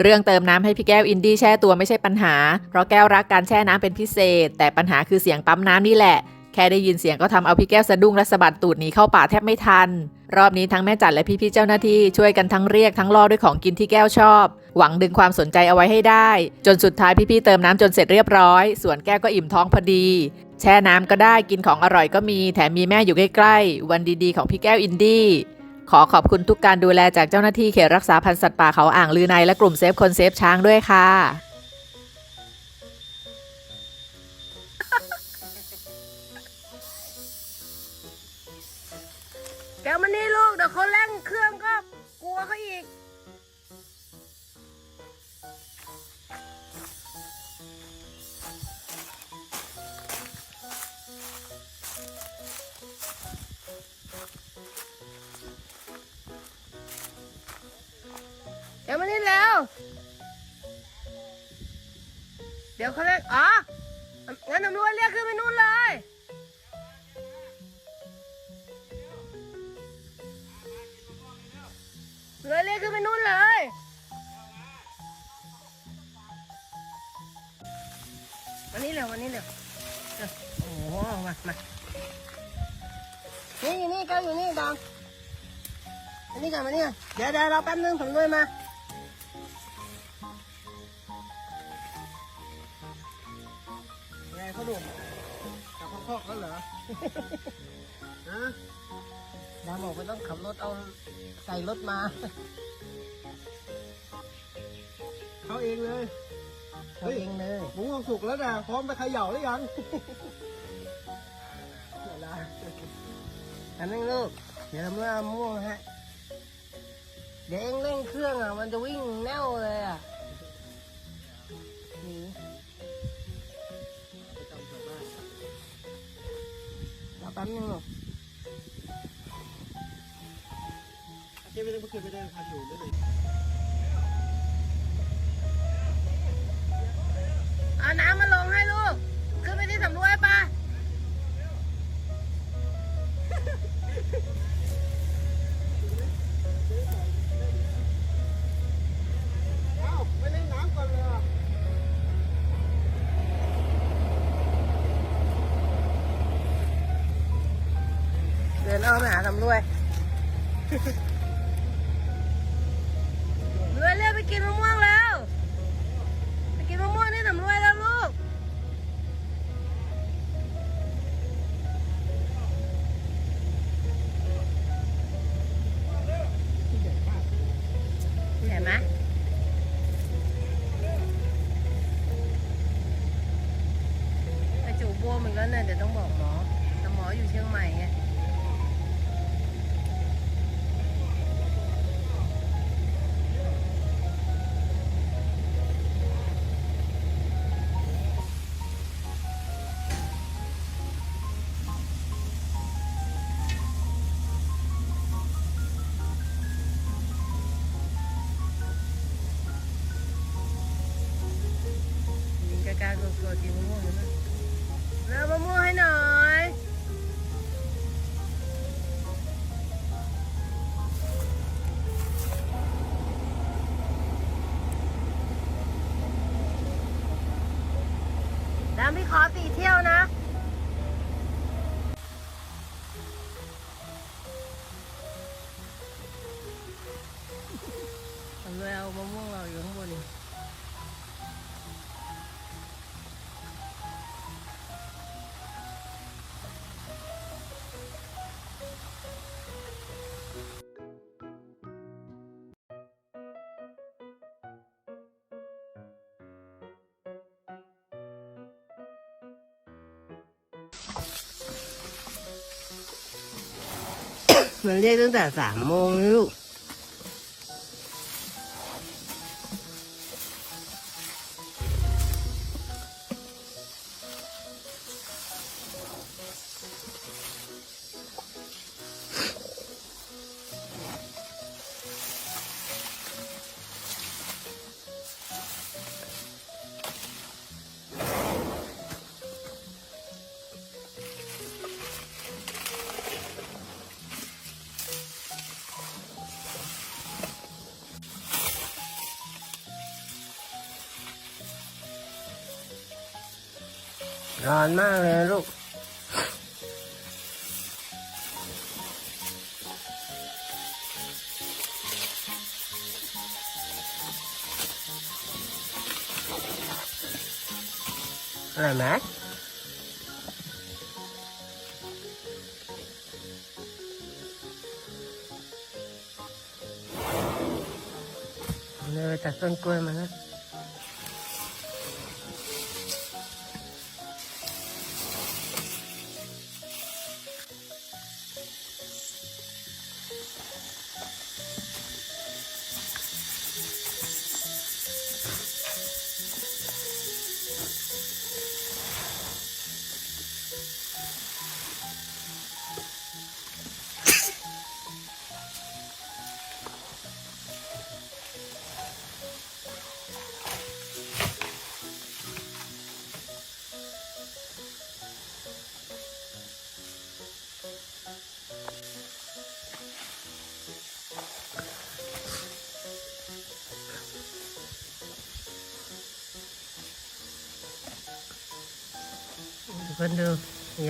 เรื่องเติมน้ำให้พี่แก้วอินดี้แช่ตัวไม่ใช่ปัญหา เพราะแก้วรักการแช่น้ำเป็นพิเศษ แต่ปัญหาคือเสียงปั๊มน้ำนี่แหละ แค่ได้ยินเสียงก็ทำเอาพี่แก้วสะดุ้งและสะบัดตูดหนีเข้าป่าแทบไม่ทัน รอบนี้ทั้งแม่จัดและพี่ๆเจ้าหน้าที่ช่วยกันทั้งเรียกทั้งล่อด้วยของกินที่แก้วชอบ หวังดึงความสนใจเอาไว้ให้ได้ จนสุดท้ายพี่ๆเติมน้ำจนเสร็จเรียบร้อย ส่วนแก้วก็อิ่มท้องพอดี แช่น้ำก็ได้กินของอร่อยก็มี แถมมีแม่อยู่ใกล้ๆวันดีๆของพี่แก้วอินดี้ ขอขอบคุณทุกการดูแลจากเจ้าหน้าที่เขตรักษาพันธุ์สัตว์ป่าเขาอ่างลือในและกลุ่มเซฟคนเซฟช้างด้วยค่ะแกวมันนี่ลูกเดี๋ยวเขาเร่งเครื่องก็กลัวเขาอีก นี่แล้ว เดี๋ยวเขาเร่งอ๋อ งั้นตำรวจเรียกขึ้นไปนู่นเลย เลยเรียกขึ้นไปนู่นเลย วันนี้เร็ววันนี้เร็วโอ้โห มามานี่อยู่นี่แก้วอยู่นี่ดองอันนี้ก่อนมานี่ก่อนเดี๋ยวเดี๋ยวเราแป๊บนึงผมด้วยมา ใส่รถมา เขาเองเลยเขาเองเลยหมูของสุกแล้วนะพร้อมไปเขย่าหรือยังอันนึงลูกเดี๋ยวทำเมื่อม่วงฮะเดี๋ยวเองเร่งเครื่องอะ มันจะวิ่งแน่วเลยอะหนีรอแป๊บนึงลูก ไม่ได้เมื่อคืนไม่ได้พันอยู่ไม่ได้เอาน้ำมาลงให้ลูก ขึ้นไปที่สำรวยปะเอ้าไม่เล่นน้ำก่อนเดินอ้อมหาสำรวย ยิงกล้าๆกลัวๆกินมะม่วงนะแล้วมะม่วงให้หน่อยดำพี่ขอสี่เที่ยวนะเลยเอามะม่วงเราอยู่ข้างบน มันเรียกตั้ ร้อนมากเลยลูกอร่อยไหมเลยจากต้นกล้วยมาแล้ว คนดู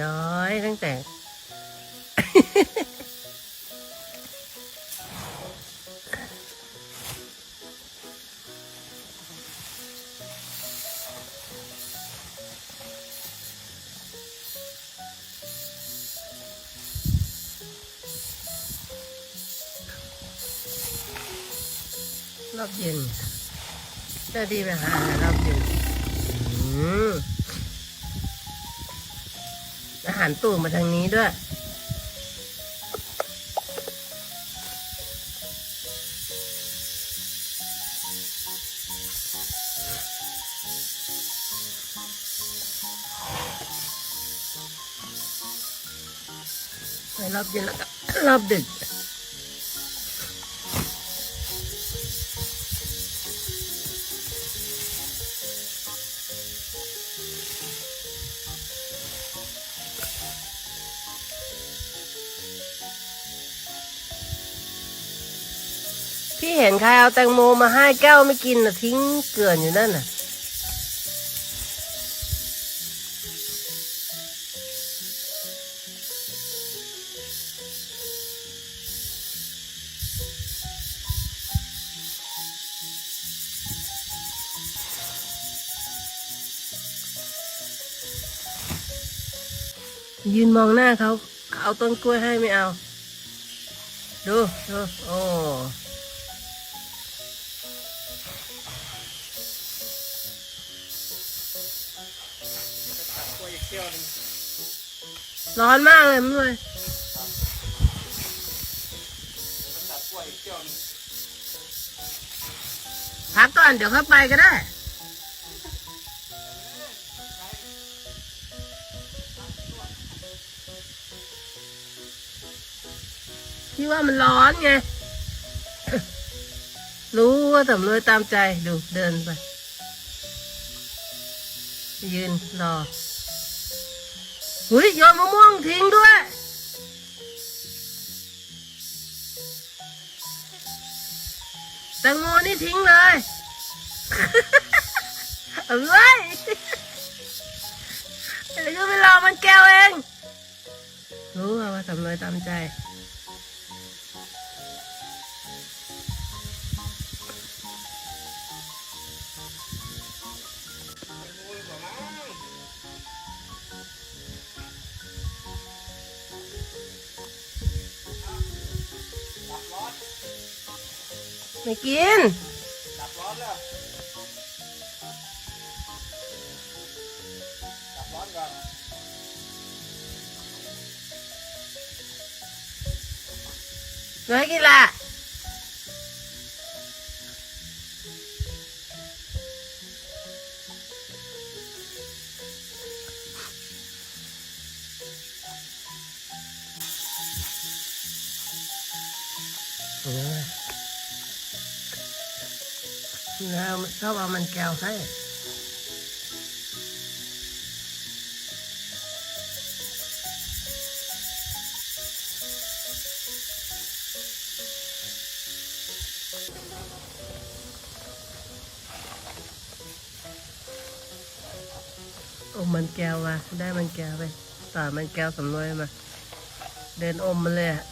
ย้อยตั้งแต่ รอบเย็นเจ้าดีไปหาหารอบเย็นอืม หานตู่มาทางนี้ด้วยไปรอบเย็นแล้วก็รอบดึก พี่เห็นใครเอาแตงโมมาให้แก้วไม่กินน่ะทิ้งเกลื่อนอยู่นั่นน่ะ ยืนมองหน้าเขา เอาต้นกล้วยให้ไม่เอา ดูดูโอ้ ร้อนมากเลยมันเลยตัดกล้วยอีกเที่ยวหนึงพักก่อนเดี๋ยวเข้าไปก็ได้พี่ว่ามันร้อนไง รู้ว่าสำรวยตามใจ ดูเดินไป ยืนรอ เฮ้ยโยนมะม่วงทิ้งด้วย แตงโมนี่ทิ้งเลยเอ้ยแล้วก็ไปรอมันแก้วเอง รู้ว่าทำเลยตามใจ ไม่กินดับร้อนแล้วดับร้อนก่อ นไม่กินละแล้วชอบเอามันแก้วให้โอ้อมมันแก้วมาได้มันแก้วไปต่อมันแก้วสำรวยมา เดินอมมันเลยอะ